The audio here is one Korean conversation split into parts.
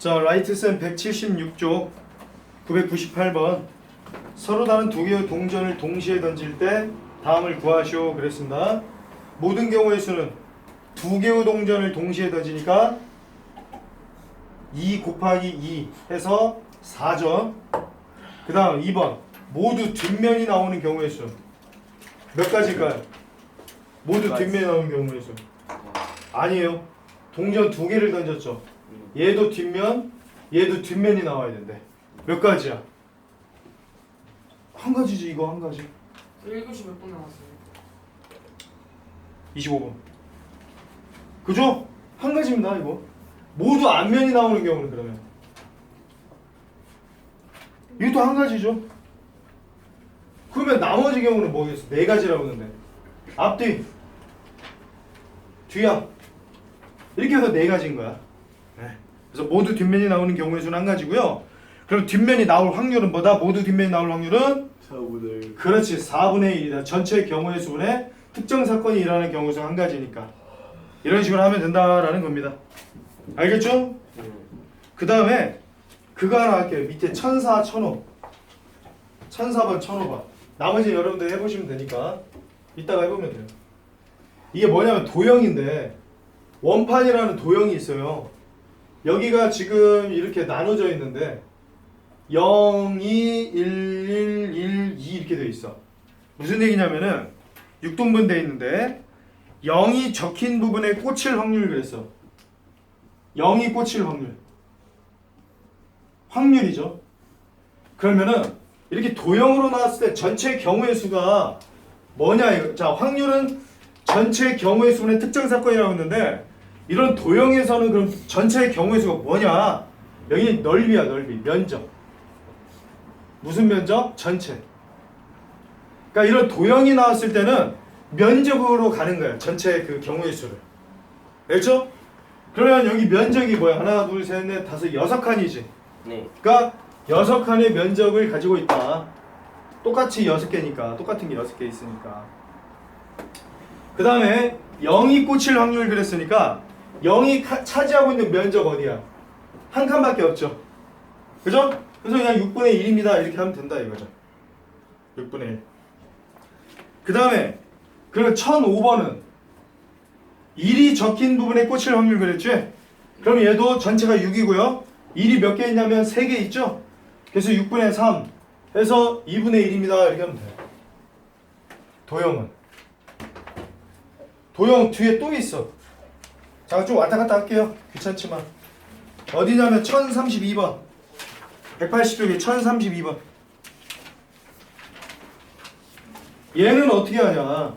자, 라이트쌤 176쪽 998번 서로 다른 두 개의 동전을 동시에 던질 때 다음을 구하시오 그랬습니다. 모든 경우의 수는 두 개의 동전을 동시에 던지니까 2 곱하기 2 해서 4점. 그 다음 2번 모두 뒷면이 나오는 경우의 수 몇 가지일까요? 모두. 뒷면이 나오는 경우의 수 아니에요. 동전 두 개를 던졌죠. 얘도 뒷면, 얘도 뒷면이 나와야 된대. 몇 가지야? 한 가지지 이거 한 가지. 1교시 몇 분 남았어요? 25번. 그죠? 한 가지입니다 이거. 모두 앞면이 나오는 경우는 그러면. 이것도 한 가지죠. 그러면 나머지 경우는 뭐겠어? 네 가지라고 했는데. 앞뒤. 뒤야. 이렇게 해서 네 가지인 거야. 네. 그래서 모두 뒷면이 나오는 경우의 수는 한 가지고요. 그럼 뒷면이 나올 확률은 뭐다? 모두 뒷면이 나올 확률은 4분의 그렇지 4분의 1이다. 전체 경우의 수분에 특정 사건이 일어나는 경우 수한 가지니까 이런 식으로 하면 된다라는 겁니다. 알겠죠? 그 다음에 그거 하나 할게요. 밑에 천사 천호 천사번 천호번 나머지 여러분들 해보시면 되니까 이따가 해보면 돼요. 이게 뭐냐면 도형인데 원판이라는 도형이 있어요. 여기가 지금 이렇게 나눠져 있는데 0, 2, 1, 1, 1, 2 이렇게 돼 있어. 무슨 얘기냐면은 6등분 돼 있는데 0이 적힌 부분에 꽂힐 확률 그랬어. 0이 꽂힐 확률. 확률이죠. 그러면은 이렇게 도형으로 나왔을 때 전체 경우의 수가 뭐냐 이거. 자, 확률은 전체 경우의 수분의 특정 사건이라고 했는데 이런 도형에서는 그럼 전체 경우의 수가 뭐냐? 여기 넓이야, 넓이. 면적. 무슨 면적? 전체. 그러니까 이런 도형이 나왔을 때는 면적으로 가는 거야. 전체 그 경우의 수를. 알죠? 그러면 여기 면적이 뭐야? 하나, 둘, 셋, 넷, 다섯, 여섯 칸이지. 네. 그러니까 여섯 칸의 면적을 가지고 있다. 똑같이 여섯 개니까 똑같은 게 여섯 개 있으니까. 그 다음에 0이 꽂힐 확률 그랬으니까 0이 카- 차지하고 있는 면적 어디야? 한 칸밖에 없죠. 그죠? 그래서 그냥 6분의 1입니다. 이렇게 하면 된다 이거죠. 6분의 1. 그 다음에 그럼 1005번은 1이 적힌 부분에 꽂힐 확률 그랬지? 그럼 얘도 전체가 6이고요. 1이 몇 개 있냐면 3개 있죠? 그래서 6분의 3 해서 2분의 1입니다. 이렇게 하면 돼요. 도형은. 도형 뒤에 또 있어. 자, 좀 왔다 갔다 할게요. 귀찮지만. 어디냐면 1032번. 180쪽에 1032번. 얘는 어떻게 하냐?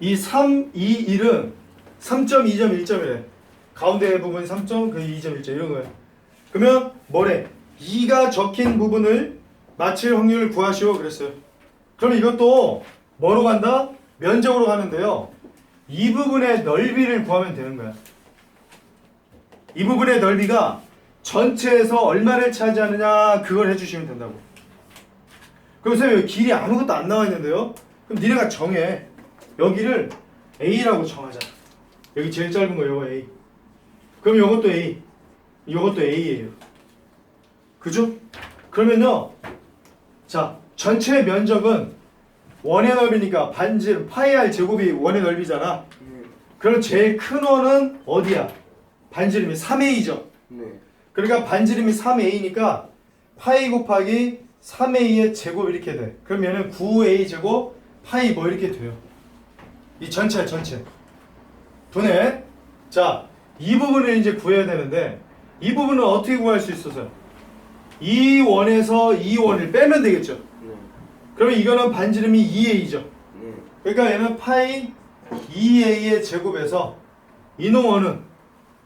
이 3, 2, 1은 3.2점 1점이래. 가운데 부분이 3점, 그 2점 1점 이런 거야. 그러면 뭐래? 2가 적힌 부분을 맞힐 확률을 구하시오 그랬어요. 그럼 이것도 뭐로 간다? 면적으로 가는데요. 이 부분의 넓이를 구하면 되는 거야. 이 부분의 넓이가 전체에서 얼마를 차지하느냐 그걸 해주시면 된다고. 그럼 선생님 길이 아무것도 안 나와 있는데요. 그럼 니네가 정해. 여기를 A라고 정하자. 여기 제일 짧은 거 이거 A. 그럼 이것도 A. 이것도 A예요. 그죠? 그러면요. 자, 전체 면적은 원의 넓이니까 반지 파이 r 제곱이 원의 넓이잖아. 그럼 제일 큰 원은 어디야? 반지름이 3A죠. 네. 그러니까 반지름이 3A니까 파이 곱하기 3A의 제곱 이렇게 돼. 얘는 9A 제곱 파이 뭐 이렇게 돼요. 이 전체 전체. 분해. 자, 이 부분을 이제 구해야 되는데 이 부분은 어떻게 구할 수 있어서? 이 원에서 이 원을 빼면 되겠죠. 네. 그러면 이거는 반지름이 2A죠. 네. 그러니까 얘는 파이 2A의 제곱에서 이놈원은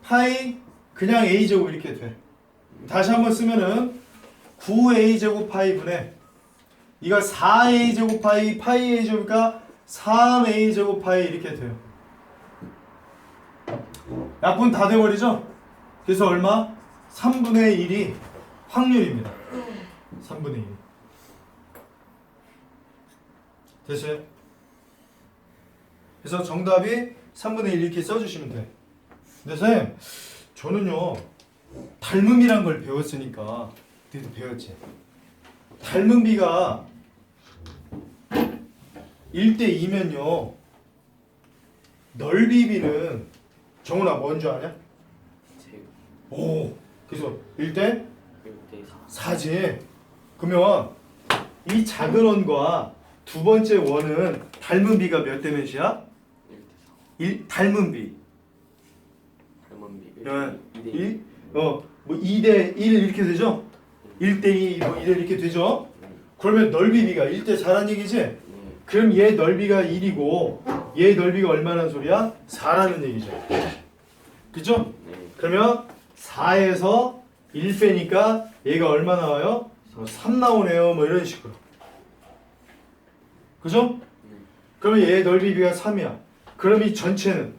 파이 그냥 A 제곱 이렇게 돼. 다시 한번 쓰면은 9A 제곱 파이 분의 이거 4A 제곱 파이 파이 A 제곱이니까 3A 제곱 파이 이렇게 돼요. 약분 다 돼버리죠? 그래서 얼마? 3분의 1이 확률입니다. 3분의 1. 됐어요? 그래서 정답이 3분의 1 이렇게 써주시면 돼. 근데 선생님, 저는요, 닮음이란 걸 배웠으니까, 그때도 배웠지. 닮은 비가 1대 2면요, 넓이 비는 정훈아 뭔 줄 아냐? 제 오, 그래서 1대 1대 4 4지. 그러면 이 작은 원과 두 번째 원은 닮은 비가 몇 대 몇이야? 1대 4 일, 닮은 비. 닮은 비 예. 2대 1, 어, 뭐 2대 1 이렇게 되죠? 1대 2, 뭐 1대 이렇게 되죠? 그러면 넓이 비가 1대 4란 얘기지? 네. 그럼 얘 넓이가 1이고 얘 넓이가 얼마나 소리야? 4라는 얘기죠. 그죠? 네. 그러면 4에서 1 빼니까 얘가 얼마 나와요? 뭐3 나오네요. 뭐 이런 식으로. 그죠? 네. 그러면 얘 넓이 비가 3이야. 그럼 이 전체는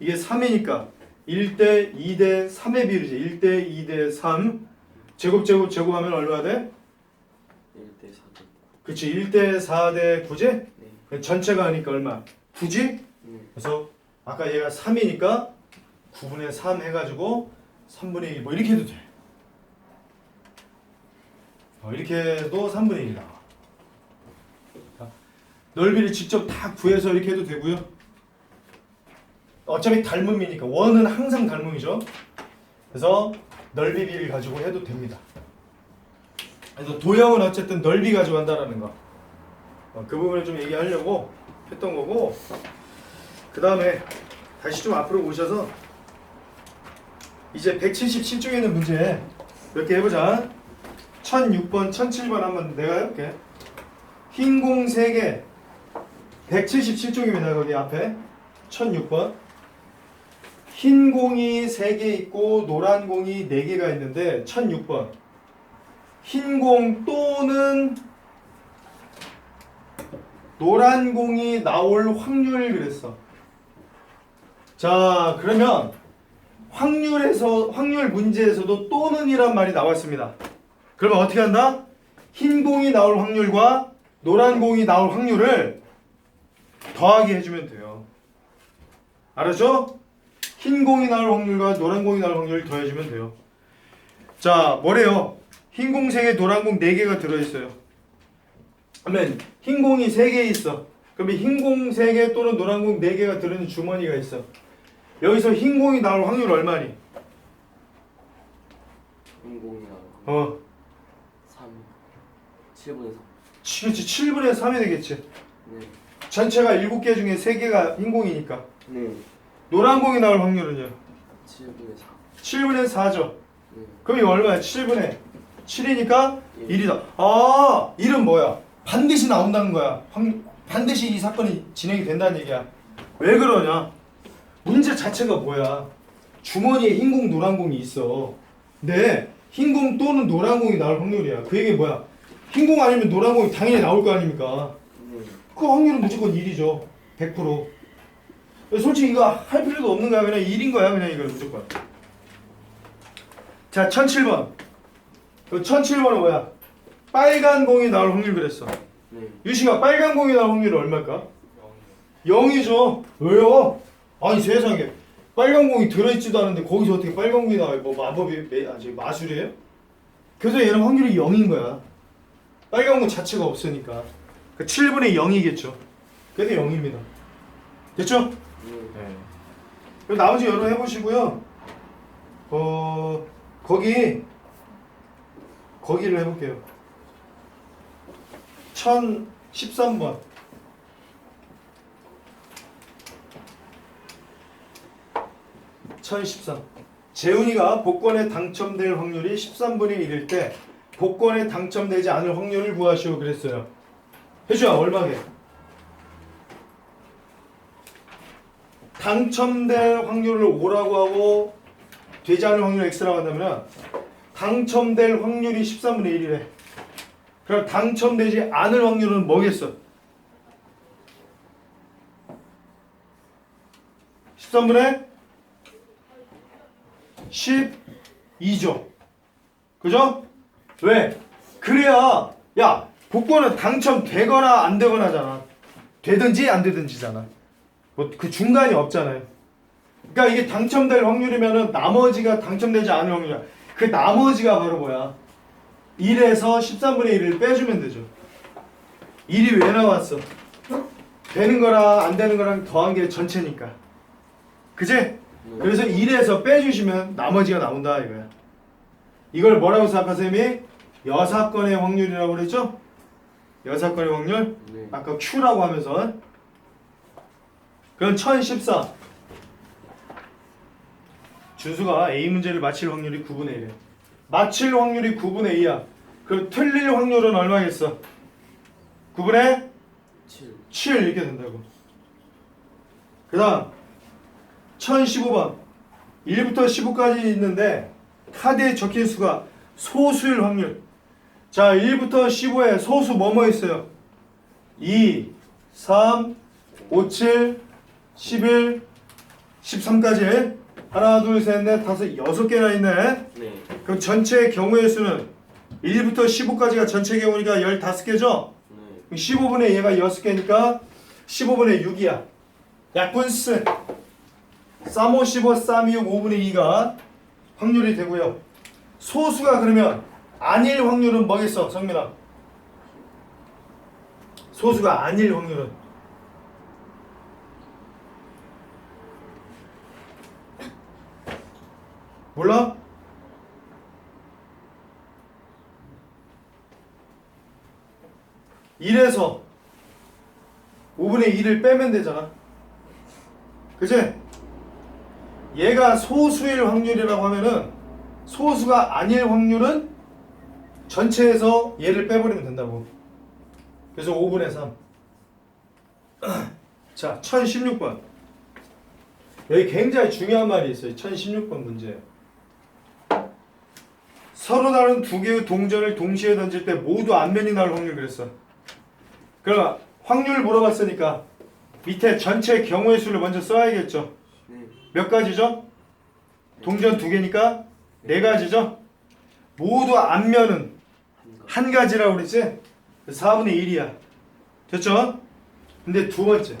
이게 3이니까 1대 2대 3의 비율이지. 1대 2대 3 제곱 제곱 제곱하면 얼마 돼? 1대 4대 그치 1대 4대 9지? 네. 전체가 하니까 얼마? 9지? 네. 그래서 아까 얘가 3이니까 9분의 3 해가지고 3분의 1 뭐 이렇게 해도 돼. 어, 이렇게 해도 3분의 1이 나와. 자, 넓이를 직접 다 구해서 이렇게 해도 되고요. 어차피 닮음이니까 원은 항상 닮음이죠. 그래서 넓이 비를 가지고 해도 됩니다. 그래서 도형은 어쨌든 넓이 가지고 한다라는 거. 어, 그 부분을 좀 얘기하려고 했던 거고 그 다음에 다시 좀 앞으로 오셔서 이제 177쪽에 있는 문제 몇 개 해보자 1006번 1007번 한번 내가 해볼게 흰공 3개 177쪽입니다 거기 앞에 1006번 흰 공이 3개 있고 노란 공이 4개가 있는데 1006번 흰 공 또는 노란 공이 나올 확률 그랬어. 자, 그러면 확률에서 확률 문제에서도 또는이란 말이 나왔습니다. 그러면 어떻게 한다? 흰 공이 나올 확률과 노란 공이 나올 확률을 더하기 해주면 돼요. 알았죠? 흰 공이 나올 확률과 노란 공이 나올 확률을 더해주면 돼요. 자, 뭐래요? 흰 공 3개, 노란 공 4개가 들어있어요. 그러면 흰 공이 3개 있어. 그러면 흰 공 3개 또는 노란 공 4개가 들어있는 주머니가 있어. 여기서 흰 공이 나올 확률 얼마니? 인공이랑 어, 3 7분의 3 그렇지. 7분의 3이 되겠지. 네. 전체가 7개 중에 3개가 흰 공이니까. 네. 노란 공이 나올 확률은요? 7분의 4 7분의 4죠. 네. 그럼 이거 얼마야? 7분의 7이니까 1이다. 아, 1은 뭐야? 반드시 나온다는 거야. 확, 반드시 이 사건이 진행이 된다는 얘기야. 왜 그러냐? 문제 자체가 뭐야? 주머니에 흰 공, 노란 공이 있어. 근데 흰공 또는 노란 공이 나올 확률이야. 그 얘기 뭐야? 흰 공 아니면 노란 공이 당연히 나올 거 아닙니까? 네. 그 확률은 무조건 1이죠. 100%. 솔직히 이거 할 필요도 없는 거야. 그냥 1인 거야. 그냥 이거 무조건. 자, 1007번. 그 1007번은 뭐야? 빨간 공이 나올 확률 그랬어. 네. 유시가 빨간 공이 나올 확률이 얼마일까? 0이죠. 왜요? 아니 세상에. 빨간 공이 들어있지도 않은데 거기서 어떻게 빨간 공이 나와요? 뭐 마법이 매- 아직 마술이에요? 그래서 얘는 확률이 0인 거야. 빨간 공 자체가 없으니까. 그 7분의 0이겠죠. 그래도 0입니다. 됐죠? 네. 그럼 나머지 여러 해보시고요. 어 거기 거기를 해볼게요. 1013번. (1013) 재훈이가 복권에 당첨될 확률이 13분의 1일 때 복권에 당첨되지 않을 확률을 구하시오 그랬어요 혜주야 얼마게? 당첨될 확률을 5라고 하고 되지 않을 확률을 x라고 한다면 당첨될 확률이 13분의 1이래. 그럼 당첨되지 않을 확률은 뭐겠어? 13분의 12죠. 그죠? 왜? 그래야 야 복권은 당첨되거나 안 되거나잖아. 되든지 안 되든지잖아. 뭐 그 중간이 없잖아요. 그러니까 이게 당첨될 확률이면은 나머지가 당첨되지 않을 확률이야. 그 나머지가 바로 뭐야? 1에서 13분의 1을 빼주면 되죠. 1이 왜 나왔어? 되는 거랑 안 되는 거랑 더한 게 전체니까. 네. 그래서 1에서 빼주시면 나머지가 나온다 이거야. 이걸 뭐라고 생각하 쌤이? 여사건의 확률이라고 그랬죠? 여사건의 확률? 네. 아까 Q라고 하면서 그럼 1014 준수가 A 문제를 맞힐 확률이 9분의 1이야 맞힐 확률이 9분의 2야 그럼 틀릴 확률은 얼마겠어? 9분의 7 7 이렇게 된다고 그 다음 1015번 1부터 15까지 있는데 카드에 적힌 수가 소수일 확률 자 1부터 15에 소수 뭐뭐 있어요? 2, 3, 5, 7, 11, 13까지 하나, 둘, 셋, 넷, 다섯, 여섯 개나 있네 네. 그럼 전체 경우의 수는 1부터 15까지가 전체 경우니까 15개죠? 네. 15분의 얘가 6개니까 15분의 6이야. 약분스. 쌈5 15, 쌈 6, 5분의 2가 확률이 되고요. 소수가 그러면 아닐 확률은 뭐겠어, 성민아? 소수가 아닐 확률은 몰라? 일에서 5분의 1을 빼면 되잖아. 그지? 얘가 소수일 확률이라고 하면은 소수가 아닐 확률은 전체에서 얘를 빼버리면 된다고. 그래서 5분의 3. 자, 1016번. 여기 굉장히 중요한 말이 있어요. 1016번 문제. 서로 다른 두 개의 동전을 동시에 던질 때 모두 앞면이 나올 확률 그랬어. 그럼 확률 물어봤으니까 밑에 전체 경우의 수를 먼저 써야겠죠. 네. 몇 가지죠? 동전 두 개니까 네 가지죠. 모두 거. 한 가지라고 그랬지? 4분의 1이야. 됐죠? 근데 두 번째.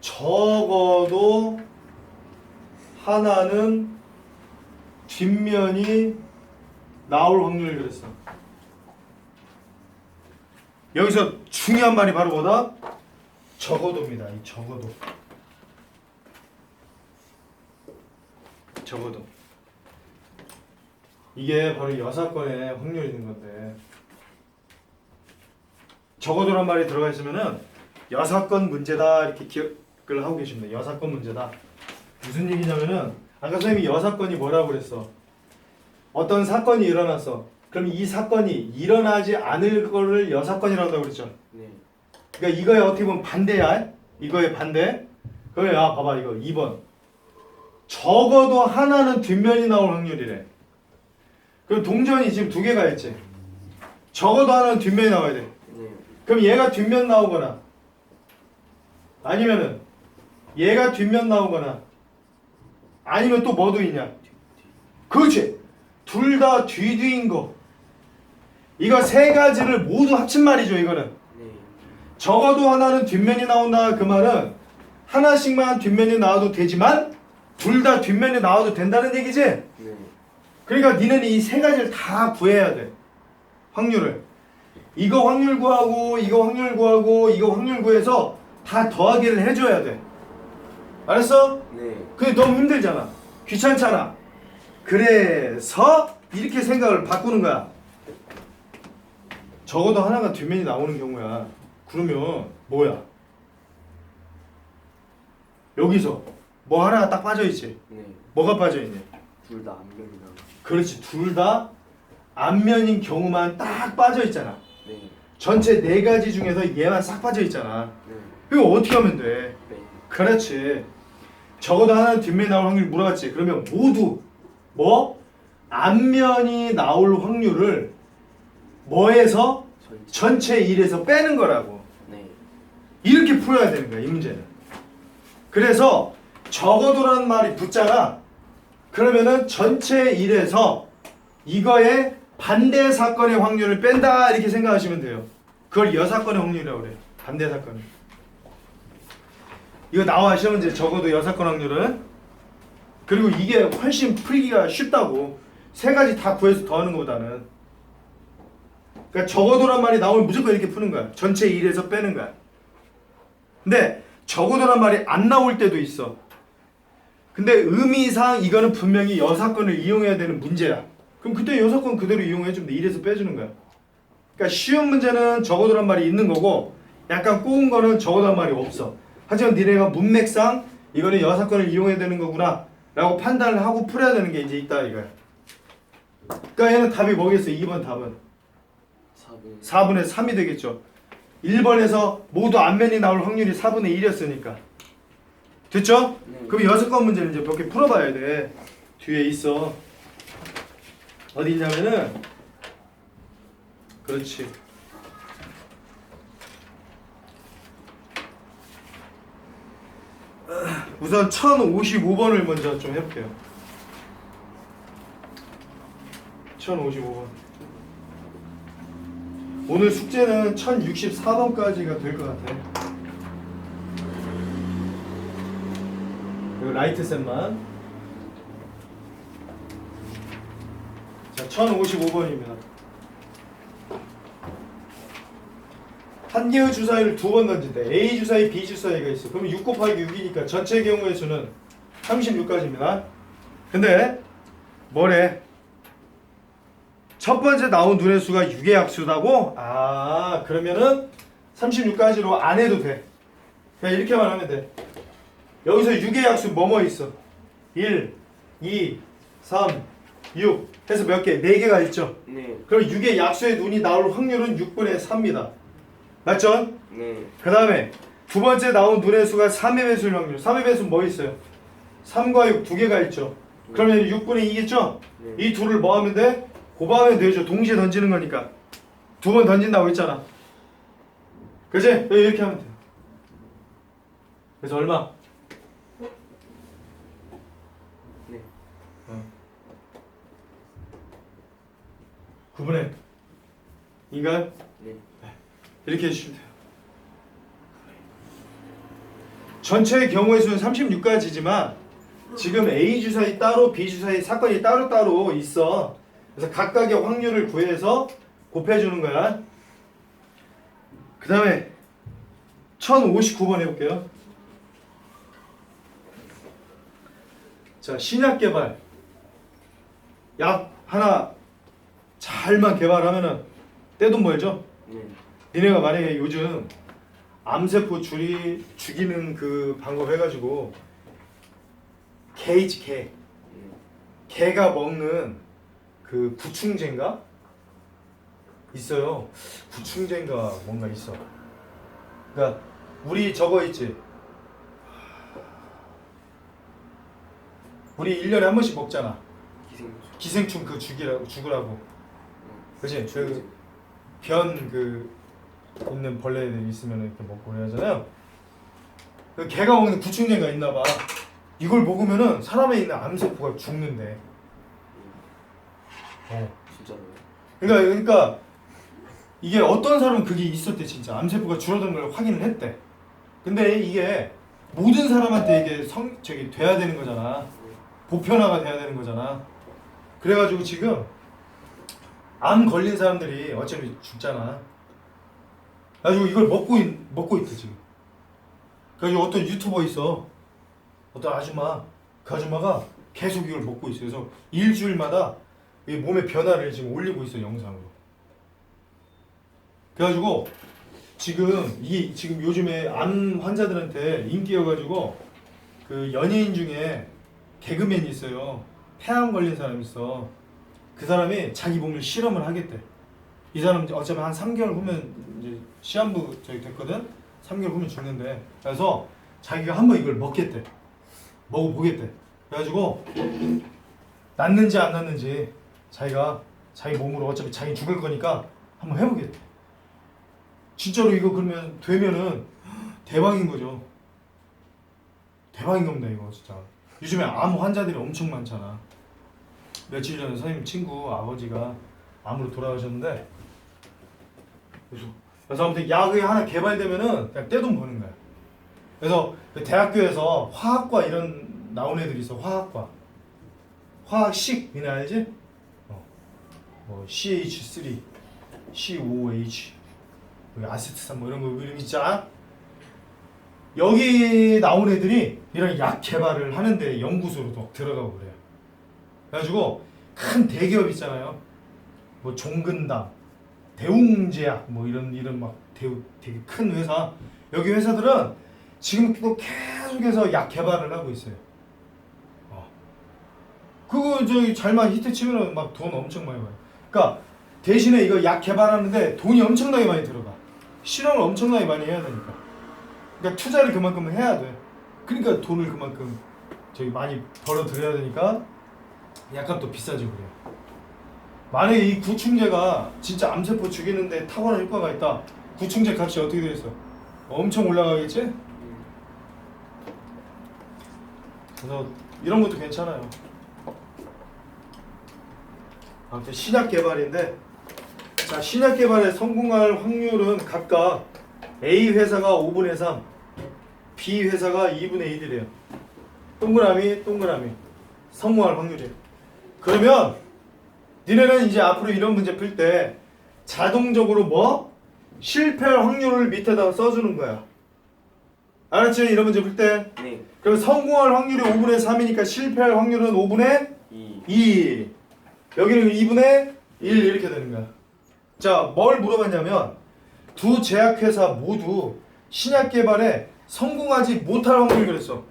적어도 하나는 뒷면이 나올 확률을 그랬어. 여기서 중요한 말이 바로 뭐다? 적어도입니다. 이 적어도. 적어도. 이게 바로 여사건의 확률이 있는 건데 적어도란 말이 들어가 있으면은 여사건 문제다 이렇게 기억을 하고 계십니다. 여사건 문제다. 무슨 얘기냐면은 아까 선생님이 여사건이 뭐라고 그랬어? 어떤 사건이 일어났어. 그럼 이 사건이 일어나지 않을 거를 여사건이라고 한다고 그랬죠. 네. 그러니까 이거에 어떻게 보면 반대야. 이거의 반대. 그래, 야, 봐봐, 이거 2번. 적어도 하나는 뒷면이 나올 확률이래. 그럼 동전이 지금 두 개가 있지. 적어도 하나는 뒷면이 나와야 돼. 네. 그럼 얘가 뒷면 나오거나, 아니면은 얘가 뒷면 나오거나, 아니면 또 뭐도 있냐? 그렇지. 둘 다 뒤뒤인 거. 이거 세 가지를 모두 합친 말이죠, 이거는. 네. 적어도 하나는 뒷면이 나온다 그 말은 하나씩만 뒷면이 나와도 되지만 둘 다 뒷면이 나와도 된다는 얘기지. 네. 그러니까 니는 이 세 가지를 다 구해야 돼. 확률을. 이거 확률 구하고 이거 확률 구하고 이거 확률 구해서 다 더하기를 해줘야 돼. 알았어? 네. 근데 너무 힘들잖아. 귀찮잖아. 그래서 이렇게 생각을 바꾸는 거야. 적어도 하나가 뒷면이 나오는 경우야. 그러면 뭐야? 여기서 뭐 하나가 딱 빠져 있지. 네. 뭐가 빠져 있니? 둘다 앞면이랑. 그렇지. 둘 다 앞면인 경우만 딱 빠져 있잖아. 네. 전체 네 가지 중에서 얘만 싹 빠져 있잖아. 네. 이거 어떻게 하면 돼? 네. 그렇지. 적어도 하나는 뒷면이 나올 확률 물어봤지. 그러면 모두 뭐 앞면이 나올 확률을 뭐에서 전체. 1에서 빼는 거라고. 네. 이렇게 풀어야 되는 거야, 이 문제는. 그래서 적어도라는 말이 붙잖아. 그러면은 전체 1에서 이거의 반대 사건의 확률을 뺀다 이렇게 생각하시면 돼요. 그걸 여사건의 확률이라고 그래요. 반대 사건. 이거 나와 시험 문제 적어도 여사건 확률은 그리고 이게 훨씬 풀기가 쉽다고 세 가지 다 구해서 더하는 것보다는 그러니까 적어도란 말이 나오면 무조건 이렇게 푸는 거야 전체 1에서 빼는 거야 근데 적어도란 말이 안 나올 때도 있어 근데 의미상 이거는 분명히 여사건을 이용해야 되는 문제야. 그럼 그때 여사건 그대로 이용해주면 돼 1에서 빼주는 거야. 그러니까 쉬운 문제는 적어도란 말이 있는 거고 약간 꼬운 거는 적어도란 말이 없어. 하지만 니네가 문맥상 이거는 여사건을 이용해야 되는 거구나 라고 판단을 하고 풀어야 되는 게 이제 있다 이거야. 그러니까 얘는 답이 뭐겠어 2번 답은? 4분. 4분의 3이 되겠죠. 1번에서 모두 앞면이 나올 확률이 4분의 1이었으니까 됐죠? 네. 그럼 여섯 건 문제는 이제 몇 개 풀어봐야 돼. 뒤에 있어. 어디 있냐면은 그렇지. 우선 1055번을 먼저 좀 해볼게요. 1055번. 오늘 숙제는 1064번까지가 될 것 같아 그리고 라이트 셋만 자 1055번입니다 한 개의 주사위를 두번때 A 주사위, B 주사위가 있어. 그러면 6 곱하기 6이니까 전체 경우의 수는 36까지입니다. 근데 뭐래? 첫 번째 나온 눈의 수가 6의 약수다고? 아 그러면은 36까지로 안 해도 돼. 그냥 이렇게만 하면 돼. 여기서 6의 약수 뭐뭐 있어? 1, 2, 3, 6 해서 몇 개? 4개가 있죠. 네. 그럼 6의 약수의 눈이 나올 확률은 6분의 3입니다. 맞죠? 네. 그 다음에 두 번째 나온 눈의 수가 3의 배수일 확률. 3의 배수 뭐 있어요? 3과 6 두 개가 있죠. 그러면 6분의 2겠죠? 네. 이 둘을 뭐 하면 돼? 곱하면 되죠. 동시에 던지는 거니까. 두 번 던진다고 했잖아. 그지? 이렇게 하면 돼요. 그래서 얼마? 9분의 인가요? 네. 이렇게 해주시면 돼요. 전체의 경우의 수는 36가지지만 지금 A 주사위 따로 B 주사위 사건이 따로따로 있어. 그래서 각각의 확률을 구해서 곱해주는 거야. 그 다음에 1059번 해볼게요. 자, 신약 개발. 약 하나 잘만 개발하면은 떼돈 벌죠? 네. 니네가 만약에 요즘 암세포 줄이 죽이는 그 방법 해가지고 개이지 개 네. 개가 먹는 그 구충제인가 있어요 구충제인가 뭔가 있어 그러니까 우리 저거 있지 우리 1년에 한 번씩 먹잖아 기생충. 기생충 그 죽이라고 죽으라고 그치? 그그변 그 있는 벌레들 있으면 이렇게 먹고 그러잖아요. 그 개가 먹는 구충제가 있나 봐. 이걸 먹으면은 사람에 있는 암세포가 죽는데. 어. 진짜로요? 그러니까 그러니까 이게 어떤 사람은 그게 있었대 진짜 암세포가 줄어드는 걸 확인을 했대. 근데 이게 모든 사람한테 이게 성 저기 돼야 되는 거잖아. 보편화가 돼야 되는 거잖아. 그래가지고 지금 암 걸린 사람들이 어차피 죽잖아. 가지고 이걸 먹고 있, 먹고 있대 지금. 그래가지고 어떤 유튜버 있어. 어떤 아줌마 그 아줌마가 계속 이걸 먹고 있어. 그래서 일주일마다 이 몸의 변화를 지금 올리고 있어 영상으로. 그래가지고 지금 이 지금 요즘에 암 환자들한테 인기여가지고 그 연예인 중에 개그맨이 있어요. 폐암 걸린 사람 있어. 그 사람이 자기 몸을 실험을 하겠대. 이 사람 어차피 한 3개월 후면 이제 시한부 저기 됐거든. 3개월 후면 죽는데. 그래서 자기가 한번 이걸 먹겠대. 먹어보겠대. 그래가지고 낫는지 안 낫는지 자기가 자기 몸으로 어차피 자기 죽을 거니까 한번 해보겠대. 진짜로 이거 그러면 되면은 대박인 거죠. 대박인 겁니다 이거 진짜. 요즘에 암 환자들이 엄청 많잖아. 며칠 전에 선생님 친구 아버지가 암으로 돌아가셨는데 그래서 그래서 아무튼 약이 하나 개발되면은 그냥 떼돈 버는 거야. 그래서 그 대학교에서 화학과 이런 나온 애들이 있어 화학과 화학식 니네 알지? 어. 뭐 CH3, C5H, 여기 아세트산 뭐 이런 거 이름 있잖아. 여기 나온 애들이 이런 약 개발을 하는데 연구소로도 들어가고 그래요. 그래가지고 큰 대기업 있잖아요. 뭐 종근당, 대웅제약 뭐 이런 이런 막 대우 되게 큰 회사 여기 회사들은 지금 또 계속해서 약 개발을 하고 있어요. 어. 그거 저기 잘만 히트 치면은 막 돈 엄청 많이 벌어요. 그러니까 대신에 이거 약 개발하는데 돈이 엄청나게 많이 들어가. 실험을 엄청나게 많이 해야 되니까. 그러니까 투자를 그만큼 해야 돼. 그러니까 돈을 그만큼 저기 많이 벌어 들여야 되니까 약간 또 비싸지고 그래요. 만약에 이 구충제가 진짜 암세포 죽이는데 탁월한 효과가 있다. 구충제 값이 어떻게 되겠어? 엄청 올라가겠지? 음. 그래서 이런 것도 괜찮아요. 아무튼 신약 개발인데 자 신약 개발에 성공할 확률은 각각 A 회사가 5분의 3, B 회사가 2분의 1이래요. 동그라미 동그라미 성공할 확률이에요. 그러면 니네는 이제 앞으로 이런 문제 풀 때 자동적으로 뭐 실패할 확률을 밑에다가 써주는 거야. 알았지? 이런 문제 풀 때. 네. 그럼 성공할 확률이 5분의 3이니까 실패할 확률은 5분의 2. 2. 여기는 2분의 1 이렇게 되는 거야. 자, 뭘 물어봤냐면 두 제약회사 모두 신약 개발에 성공하지 못할 확률 그랬어.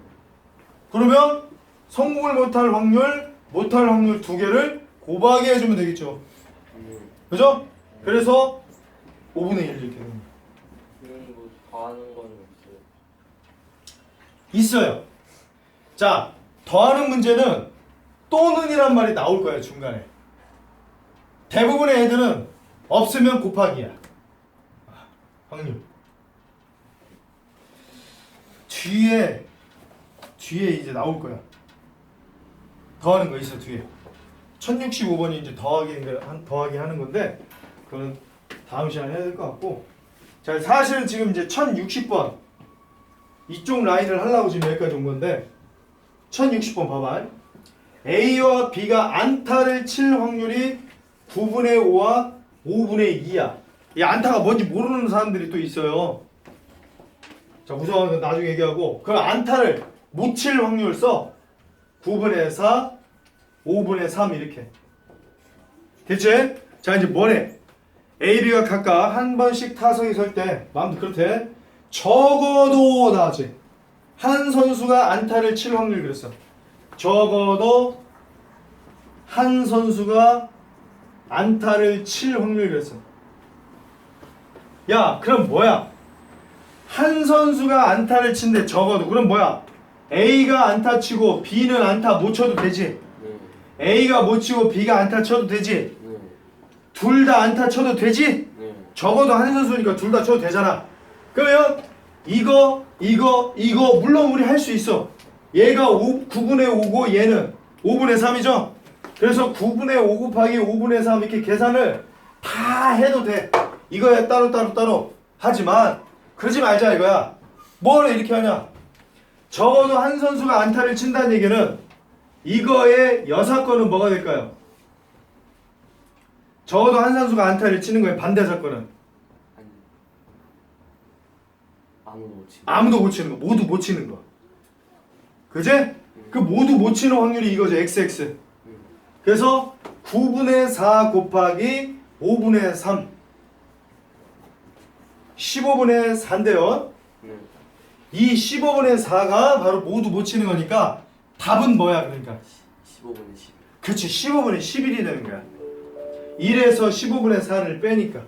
그러면 성공을 못할 확률, 못할 확률 두 개를 곱하기 해주면 되겠죠. 네. 그죠? 그래서 5분의 1 이렇게 되는 거야. 이런 거 더하는 건 없어요. 있어요. 자, 더하는 문제는 또는이란 말이 나올 거예요, 중간에. 대부분의 애들은 없으면 곱하기야. 아, 확률. 뒤에, 뒤에 이제 나올 거야. 더하는 거 있어, 뒤에. 1065번이 이제 더하기, 한- 더하기 하는 건데, 그건 다음 시간에 해야 될 것 같고. 자, 사실은 지금 이제 1060번. 이쪽 라인을 하려고 지금 여기까지 온 건데 1060번 봐봐 A와 B가 안타를 칠 확률이 9분의 5와 5분의 2야 이 안타가 뭔지 모르는 사람들이 또 있어요 자 그건 나중에 얘기하고 그 안타를 못 칠 확률 써 9분의 4 5분의 3 이렇게. 됐지? 자 이제 뭐래? A, B가 각각 한 번씩 타석에 설 때 마음도 그렇대. 적어도 나지. 한 선수가 안타를 칠 확률 그랬어. 적어도 한 선수가 안타를 칠 확률 그랬어. 야 그럼 뭐야? 한 선수가 안타를 친데 적어도. 그럼 뭐야 A가 안타 치고 B는 안타 못 쳐도 되지 네. A가 못 치고 B가 안타 쳐도 되지 네. 둘다 안타 쳐도 되지 네. 적어도 한 선수니까 둘 다 쳐도 되잖아. 그러면 이거, 이거, 이거 물론 우리 할 수 있어. 얘가 5, 9분의 5고 얘는 5분의 3이죠. 그래서 9분의 5 곱하기 5분의 3 이렇게 계산을 다 해도 돼. 이거에 따로 따로 따로 하지만 그러지 말자 이거야. 뭘 이렇게 하냐? 적어도 한 선수가 안타를 친다는 얘기는 이거의 여사건은 뭐가 될까요? 적어도 한 선수가 안타를 치는 거에 반대 사건은. 아무도 못 치고. 아무도 못 치는 거, 모두 못 치는 거. 그제? 그 모두 못 치는 확률이 이거죠, XX. 그래서 9분의 4 곱하기 5분의 3. 15분의 4인데요. 네. 이 15분의 4가 바로 모두 못 치는 거니까 답은 뭐야, 그러니까. 15분에 10. 그렇지, 15분의 11이 되는 거야. 1에서 15분의 4를 빼니까.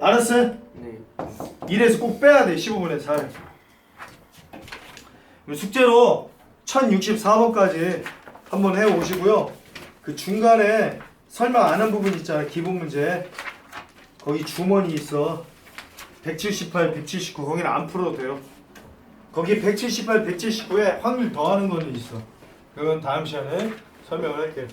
알았어요? 네. 1에서 꼭 빼야 돼 15분의 4를 숙제로 1064번까지 한번 해오시고요 그 중간에 설명 안 한 부분 있잖아 기본 문제 거기 주머니 있어 178, 179 거기는 안 풀어도 돼요. 거기 178, 179에 확률 더하는 거는 있어. 그건 다음 시간에 설명을 할게요